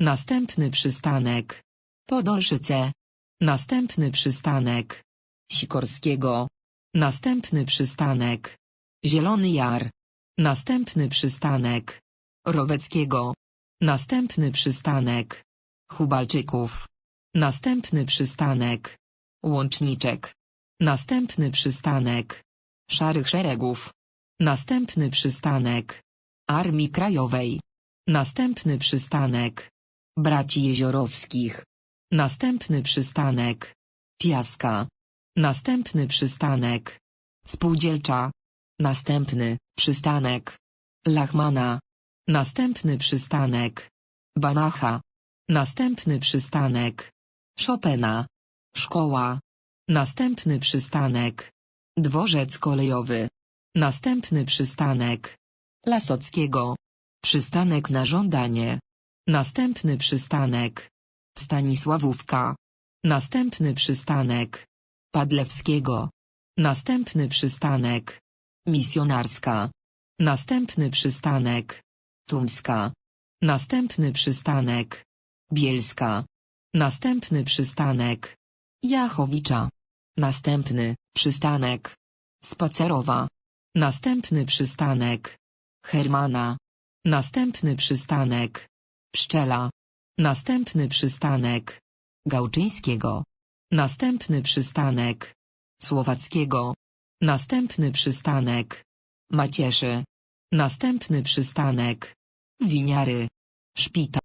Następny przystanek. Podolszyce. Następny przystanek. Sikorskiego. Następny przystanek. Zielony Jar. Następny przystanek. Roweckiego. Następny przystanek. Hubalczyków. Następny przystanek. Łączniczek. Następny przystanek. Szarych Szeregów. Następny przystanek. Armii Krajowej. Następny przystanek. Braci Jeziorowskich. Następny przystanek. Piaska. Następny przystanek. Spółdzielcza. Następny przystanek. Lachmana. Następny przystanek. Banacha. Następny przystanek. Chopina. Szkoła. Następny przystanek. Dworzec kolejowy. Następny przystanek. Lasockiego. Przystanek na żądanie. Następny przystanek. Stanisławówka. Następny przystanek. Padlewskiego. Następny przystanek. Misjonarska. Następny przystanek. Tumska. Następny przystanek. Bielska. Następny przystanek. Jachowicza. Następny przystanek. Spacerowa. Następny przystanek. Hermana. Następny przystanek. Pszczela. Następny przystanek. Gałczyńskiego. Następny przystanek. Słowackiego. Następny przystanek. Macieszy. Następny przystanek. Winiary. Szpital.